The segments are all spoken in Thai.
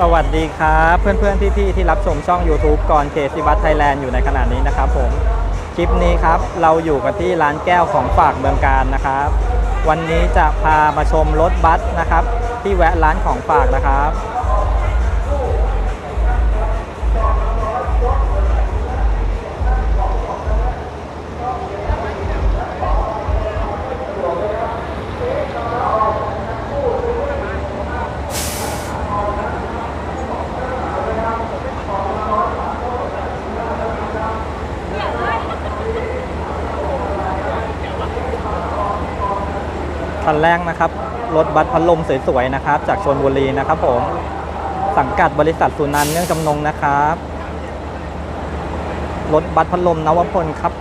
สวัสดีครับเพื่อนๆพี่ๆที่รับชมช่อง YouTube ก่อนเคซิบัตไทยแลนด์อยู่ในขณะนี้นะครับผมคลิปนี้ครับเราอยู่กันที่ร้านแก้วของฝากเมืองการนะครับ วันนี้จะพามาชมรถบัสนะครับ ที่แวะร้านของฝากนะครับ คันแรกนะครับ รถบัสพัดลมสวยๆนะครับ จากชนบุรีนะครับผม สังกัดบริษัทสุนันเนื่องจำนงนะครับ รถบัสพัดลมนวพลครับ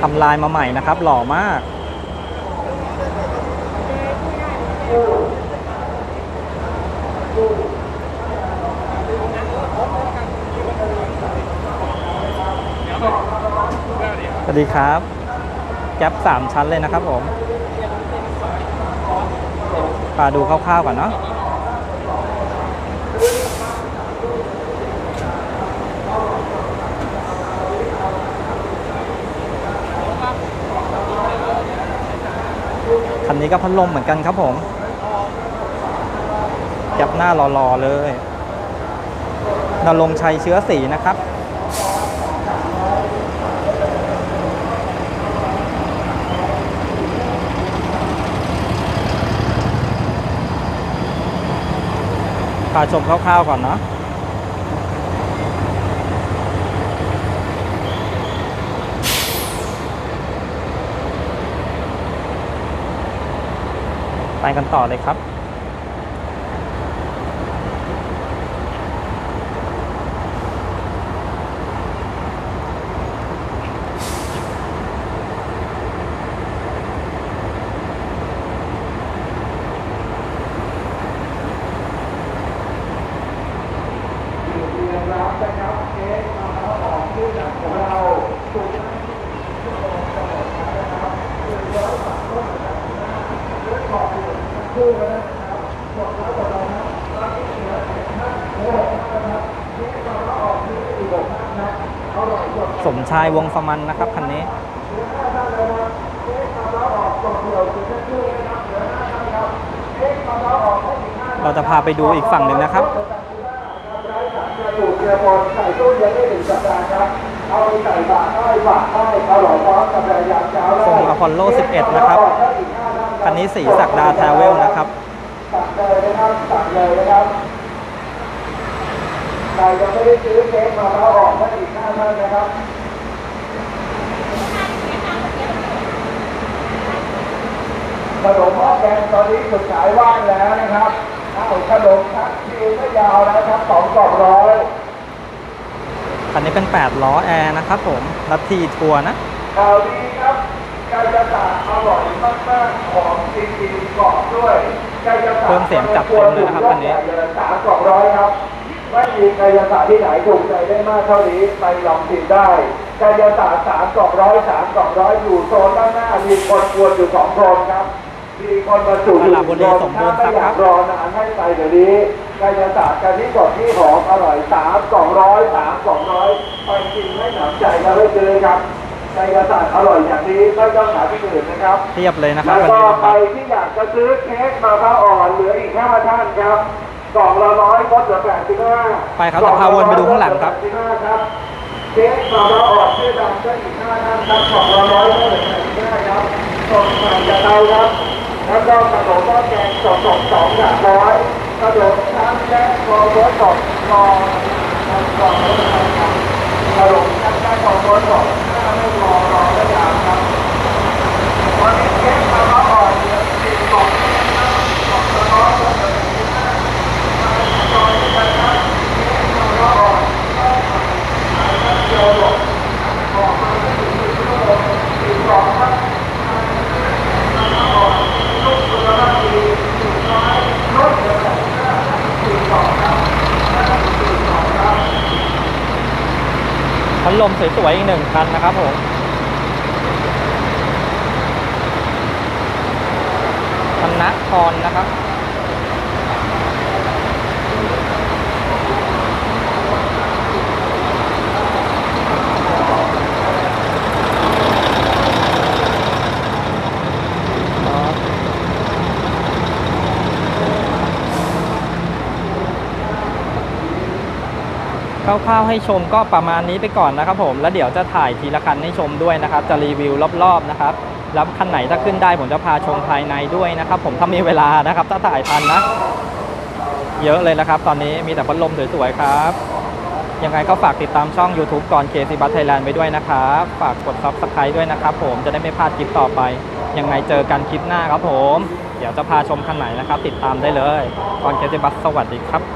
ทำลายมาใหม่นะครับ หล่อมาก สวัสดีครับ แก๊ปสามชั้นเลยนะครับผมพาดูคร่าวๆก่อนเนาะคันนี้ก็พัดลมเหมือนกันครับผมแก๊ปหน้ารอๆเลยนรงชัยเชื้อสีนะครับาชมคร่าวๆก่อนเนาะไปกันต่อเลยครับ สมชายวงสมันนะครับ คันนี้เราจะพาไปดูอีกฝั่งหนึ่งนะครับทรงอพอลโล 11 นะครับ คันนี้สีสักดาทาเวลนะครับสั่งเลยนะครับสั่งเลยนะครับใครยังไม่ได้ซื้อเค้กมาแล้วออกได้อีกหน้าท่านนะครับขนมหม้อแกงตอนนี้สุดขายว่างแล้วนะครับเอาขนมครับคิวไม่ยาวนะครับสองกล่องร้อยคันนี้เป็น 8 ล้อแอร์นะครับผมรัตทีทัวร์นะข่าวดีครับก่กระต่ายอร่อากๆของจริงๆกรอ บด้วยไก่กระต่ายเพิ่มเสียงจับเต็มเลยนะครับคันนี้สามกล่องร้อยครับ ไม่มีไก่กระต่ายที่ไหนถูกใจได้มากเท่านี้ ไปลองชิมได้ไก่กระต่ายสามกล่องร้อยสามกล่องร้อยอยู่โซนด้านหน้า มีคนกวนอยู่สองคนครับ มีคนมาสู่อยู่ตลาดบุรีสมบูรณ์ถ้าไม่อครัยาบกรอนานให้ไปเดี๋ยวนี้ไก่กระต่ายกันที่สดที่หอมอร่อยสามกล่องร้อยสามกล่องร้อยไปกินไม่หนำใจแล้วไม่เจอครับ ไก่กระต่ายอร่อยอย่างนี้ไม่ต้องหาที่อื่นนะครับเทียบเลยนะครับแล้วคันก็นี้นะคไปรับที่อยากจะซื้อเค้กมะพร้าวอ่อนเหลืออีกห้าท่านครับกล่องละร้อยลดเหลือแปดสิบห้าไปครับจะพาวนไปดูข้างหลังครับแปดสิบห้าครับเค้กมะพร้าวอ่อนชื่อดังได้อีกห้าท่านครับกล่องละร้อยลดเหลือแปดสิบห้าครับสดใหม่จากเตาครับแล้วก็ขนมหม้อแกงสดสดสองอย่างร้อยขนมชั้นและโรโบสดรอทำกล่องละร้อยครับขนมชั้นและโรโบสดถ้าไม่รอรอไม่ยาวครับ วันนี้เค้กมะพร้าวอ่อนเหลือสี่กล่องนะครับกล่องละร้อยลดเหลือแปดสิบห้ามาจอยกันครับเค้กมะพร้าวอ่อนข้าวผัดไข่ข้าวเจียวหลดบอกมาไม่ถึงหนึ่งชั่วโมงสี่กล่องครับ พัด ลมสวยๆอีกหนึ่งคันนะครับผมคณะพรนะครับ คร่าวๆให้ชมก็ประมาณนี้ไปก่อนนะครับผมแล้วเดี๋ยวจะถ่ายทีละคันให้ชมด้วยนะครับ จะรีวิวรอบๆนะครับแล้วคันไหนถ้าขึ้นได้ผมจะพาชมภายในด้วยนะครับ ผมถ้ามีเวลานะครับถ้าถ่ายทันนะเยอะเลยนะครับ ตอนนี้มีแต่พัดลมสวยๆครับยังไงก็ฝากติดตามช่อง YouTube ก่อนเคซีบัสไทยแลนด์ไปด้วยนะครับ ฝากกด Subscribe ด้วยนะครับผมจะได้ไม่พลาดคลิปต่อไป ยังไงเจอกันคลิปหน้าครับผม เดี๋ยวจะพาชมคันไหนนะครับ ติดตามได้เลยก่อนเคซีบัสสวัสดีครับ